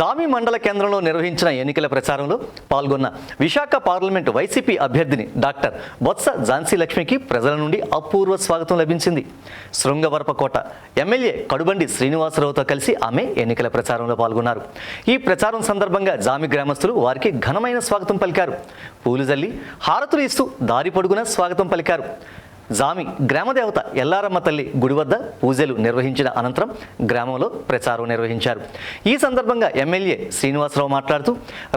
జామి మండల కేంద్రంలో నిర్వహించిన ఎన్నికల ప్రచారంలో పాల్గొన్న విశాఖ పార్లమెంటు వైసీపీ అభ్యర్థిని డాక్టర్ బొత్స ఝాన్సీ లక్ష్మికి ప్రజల నుండి అపూర్వ స్వాగతం లభించింది. శృంగవరపకోట ఎమ్మెల్యే కడుబండి శ్రీనివాసరావుతో కలిసి ఆమె ఎన్నికల ప్రచారంలో పాల్గొన్నారు. ఈ ప్రచారం సందర్భంగా జామి గ్రామస్తులు వారికి ఘనమైన స్వాగతం పలికారు. పూలు జల్లి హారతులు ఇస్తూ దారి పొడుగున స్వాగతం పలికారు. జామి గ్రామదేవత ఎల్లారమ్మ తల్లి గుడి వద్ద పూజలు నిర్వహించిన అనంతరం గ్రామంలో ప్రచారం నిర్వహించారు. ఈ సందర్భంగా ఎమ్మెల్యే శ్రీనివాసరావు మాట్లాడుతూ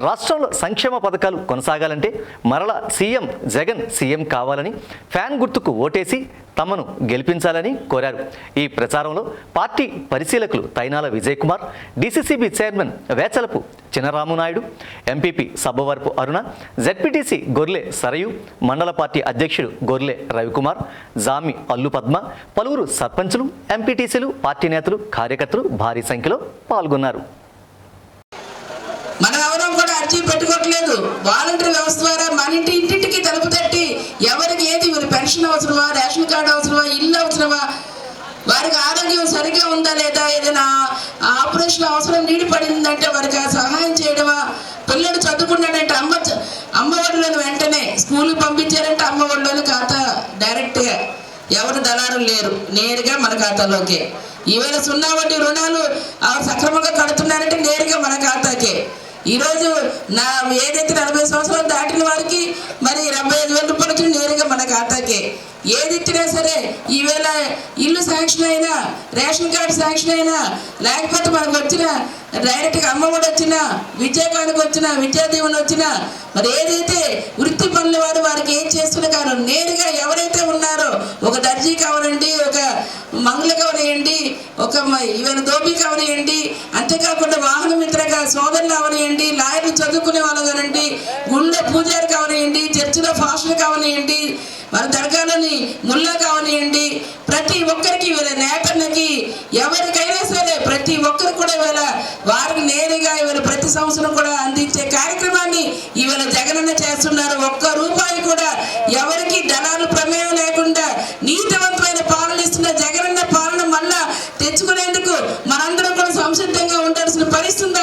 రాష్ట్రంలో సంక్షేమ పథకాలు కొనసాగాలంటే మరల సీఎం జగన్ సీఎం కావాలని ఫ్యాన్ గుర్తుకు ఓటేసి తమను గెలిపించాలని కోరారు. ఈ ప్రచారంలో పార్టీ పరిశీలకులు Tainala Vijay Kumar DCCB chairman Vechalapu Chinaramunaidu MPP Sabbavarapu Aruna ZPTC Gorle Sarayu మండల పార్టీ అధ్యక్షుడు గొర్లె రవికుమార్ జామి అల్లు పద్మ పలువురు సర్పంచులు ఎంపీటీసీలు పార్టీ నేతలు కార్యకర్తలు భారీ సంఖ్యలో పాల్గొన్నారు. అవసరమా? రేషన్ కార్డు అవసరమా? ఇల్లు అవసరమా? వారికి ఆరోగ్యం సరిగ్గా ఉందా లేదా? ఏదైనా ఆపరేషన్ అవసరం నీడి పడిందంటే వారికి ఆ సహాయం చేయడమా? పిల్లడు చదువుకున్నాడంటే అమ్మ చ- వెంటనే స్కూల్కి పంపించారంటే అమ్మ ఖాతా డైరెక్ట్గా ఎవరు దళారు లేరు. నేరుగా మన ఖాతాలోకే. ఈవేళ సున్నా వడ్డీ రుణాలు సక్రమంగా కడుతున్నారంటే నేరుగా మన ఖాతాకే. ఈరోజు నా ఏదైతే నలభై సంవత్సరాలు దాటిన వారికి మరి డెబ్బై ఐదు వేల రూపాయలు వచ్చి నేరుగా మన ఖాతాకే. ఏది ఇచ్చినా సరే ఈవేళ ఇల్లు శాంక్షన్ అయినా రేషన్ కార్డు శాంక్షన్ అయినా లేకపోతే మనకు వచ్చిన డైరెక్ట్గా అమ్మఒడి వచ్చినా విద్యాకానికి వచ్చిన విద్యాదీవెన వచ్చినా మరి ఏదైతే వృత్తి పనుల వారు వారికి ఏం చేస్తున్న కారణం నేరుగా ఎవరైతే ఉన్నారో ఒక దర్జీ కావాలంటే మంగళ కవనియండి ఒక మ- ఈవెన దోబి కవనియండి అంతేకాకుండా వాహన మిత్రగా సోదరులు అవనియండి లాయర్లు చదువుకునే వాళ్ళు కానివ్వండి గుళ్ళో పూజారి కావనియండి చర్చిలో ఫాస్టర్ కావనియండి మన దర్గాలని ముల్లా కావనియండి ప్రతి ఒక్కరికి వీళ్ళ నేతన్నకి ఎవరికైనా సరే ప్రతి ఒక్కరు కూడా ఇవాళ వారికి నేరుగా ఇవాళ ప్రతి సంవత్సరం కూడా అందించే కార్యక్రమాన్ని ఇవాళ జగనన్న చేస్తున్నారు. ఒక్క రూపాయి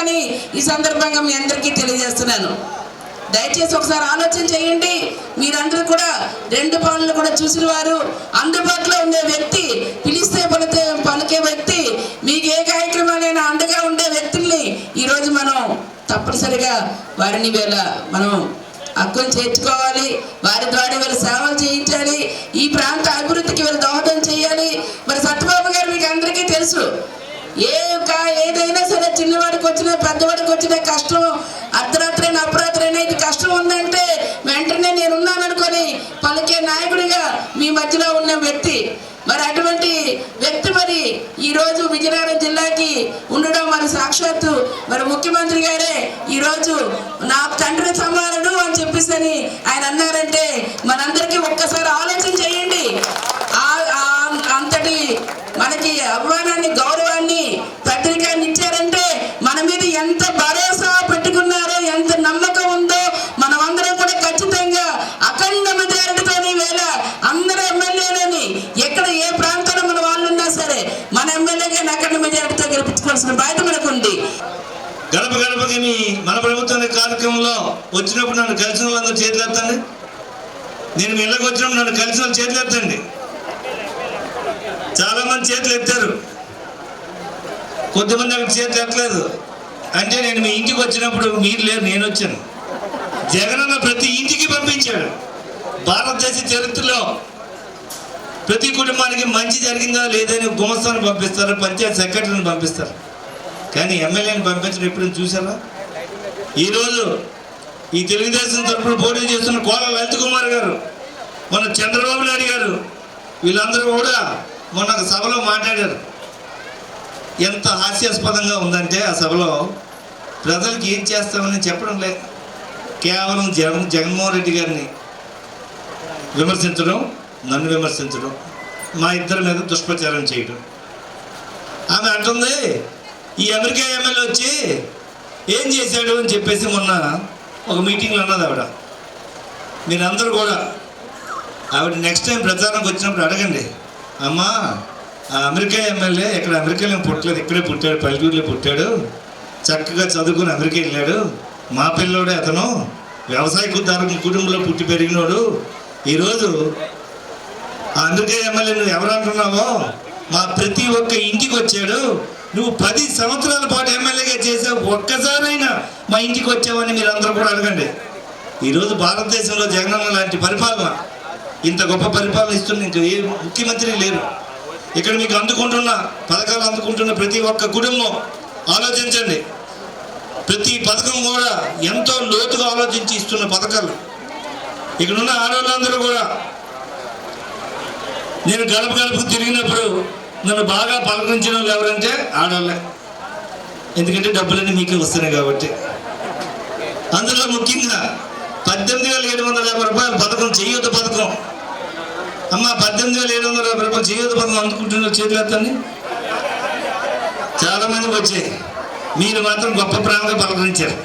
అని ఈ సందర్భంగా మీ అందరికీ తెలియజేస్తున్నాను. దయచేసి ఒకసారి ఆలోచన చేయండి. మీరందరూ కూడా రెండు పనులు కూడా చూసిన వారు అందుబాటులో ఉండే వ్యక్తి పిలిస్తే పలితే పలికే వ్యక్తి మీకు ఏ కార్యక్రమాలైనా అండగా ఉండే వ్యక్తుల్ని ఈరోజు మనం తప్పనిసరిగా వారిని వేళ మనం హక్కును చేర్చుకోవాలి. వారి ద్వారా వీళ్ళ సేవలు చేయించాలి. ఈ ప్రాంత అభివృద్ధికి వీళ్ళు దోహదం చేయాలి. మరి సత్యబాబు గారు మీకు అందరికీ తెలుసు. ఏ యొక్క ఏదైనా సరే చిన్నవాడికి వచ్చినా పెద్దవాడికి వచ్చినా కష్టం. అర్ధరాత్రైన అపరాత్రైనా ఇది కష్టం ఉందంటే వెంటనే నేను ఉన్నాను అనుకొని పలికే నాయకుడిగా మీ మధ్యలో ఉన్న వ్యక్తి. మరి అటువంటి వ్యక్తి మరి ఈరోజు విజయనగరం జిల్లాకి ఉండడం మరి సాక్షాత్తు మరి ముఖ్యమంత్రి గారే ఈరోజు నా తండ్రి సమానుడు అని చెప్పేసి ఆయన అన్నారంటే మనందరికీ ఒక్కసారి ఆలోచన చేయండి. అంతటి మనకి అభిమానాన్ని గౌరవాన్ని పత్రికాన్ని ఇచ్చారంటే మన మీద ఎంత భరోసా పెట్టుకున్నారో ఎంత నమ్మకం ఉందో మనం అందరం కూడా ఖచ్చితంగా అఖండ మెజారిటీతో వేళ అందరు ఎమ్మెల్యేలని ఎక్కడ ఏ ప్రాంతంలో మన వాళ్ళు ఉన్నా సరే మన ఎమ్మెల్యేగా అఖండ మెజారిటీతో గెలిపించుకోవాల్సిన బాధ్యత మనకు ఉంది గడప గడపకి మీ మన ప్రభుత్వం కార్యక్రమంలో వచ్చినప్పుడు నన్ను కలిసిన వాళ్ళందరూ చేతులు ఎత్తండి. నేను మీ ఇళ్ళకి వచ్చినప్పుడు నన్ను కలిసిన వాళ్ళు చేతులు ఎత్తండి. చాలామంది చేతులు ఎత్తారు. కొద్దిమంది అక్కడ చేతులు ఎత్తలేదు. అంటే నేను మీ ఇంటికి వచ్చినప్పుడు మీరు లేరు నేను వచ్చాను. జగనన్న ప్రతి ఇంటికి పంపించాడు. భారతదేశ చరిత్రలో ప్రతి కుటుంబానికి మంచి జరిగిందా లేదని గుమస్తాన్ని పంపిస్తారు పంచాయత్ సెక్రటరీని పంపిస్తారు. కానీ ఎమ్మెల్యేని పంపించడం ఎప్పుడైనా చూసారా ఈరోజు ఈ తెలుగుదేశం తరఫున పోటీ చేస్తున్న కోల లలిత్ కుమార్ గారు మొన్న చంద్రబాబు నాయుడు గారు వీళ్ళందరూ కూడా మొన్న ఒక సభలో మాట్లాడారు. ఎంత హాస్యాస్పదంగా ఉందంటే ఆ సభలో ప్రజలకు ఏం చేస్తామని చెప్పడం లేదు కేవలం జగన్ జగన్మోహన్ రెడ్డి గారిని విమర్శించడం నన్ను విమర్శించడం మా ఇద్దరి మీద దుష్ప్రచారం చేయడం. ఆమె అంటుంది ఈ అమెరికా ఎమ్మెల్యే వచ్చి ఏం చేశాడు? అని చెప్పేసి మొన్న ఒక మీటింగ్లో అన్నది ఆవిడ. మీరందరూ కూడా ఆవిడ నెక్స్ట్ టైం ప్రచారంకి వచ్చినప్పుడు అడగండి. అమ్మా ఆ అమెరికా ఎమ్మెల్యే ఇక్కడ అమెరికాలో పుట్టలేదు ఇక్కడే పుట్టాడు పల్లెటూరులో పుట్టాడు చక్కగా చదువుకుని అమెరికా వెళ్ళాడు. మా పిల్లోడే అతను వ్యవసాయ కుదారు కుటుంబంలో పుట్టి పెరిగినోడు. ఈరోజు ఆ అమెరికా ఎమ్మెల్యే నువ్వు ఎవరు అంటున్నావో మా ప్రతి ఒక్క ఇంటికి వచ్చాడు. నువ్వు పది సంవత్సరాల పాటు ఎమ్మెల్యేగా చేసావు ఒక్కసారైనా మా ఇంటికి వచ్చావని మీరు అందరూ కూడా అడగండి. ఈరోజు భారతదేశంలో జగనన్న లాంటి పరిపాలన ఇంత గొప్ప పరిపాలన ఇస్తున్న ఇంకా ఏ ముఖ్యమంత్రి లేరు. ఇక్కడ మీకు అందుకుంటున్న పథకాలు అందుకుంటున్న ప్రతి ఒక్క కుటుంబం ఆలోచించండి. ప్రతి పథకం కూడా ఎంతో లోతుగా ఆలోచించి ఇస్తున్న పథకాలు. ఇక్కడున్న ఆడవాళ్ళందరూ కూడా నేను గడప గడప తిరిగినప్పుడు నన్ను బాగా పలకరించిన వాళ్ళు ఎవరంటే ఆడవాళ్ళే ఎందుకంటే డబ్బులన్నీ మీకే వస్తున్నాయి కాబట్టి. అందులో ముఖ్యంగా పద్దెనిమిది వేల ఏడు వందల యాభై రూపాయల పథకం చేయొద్దు పథకం. అమ్మ పద్దెనిమిది వేల ఏడు వందల యాభై రూపాయలు చేయొద్దు పథకం అందుకుంటున్నారు చేతులు ఎత్తండి చాలామందికి వచ్చాయి. మీరు మాత్రం గొప్ప ప్రేమగా పలకరించారు.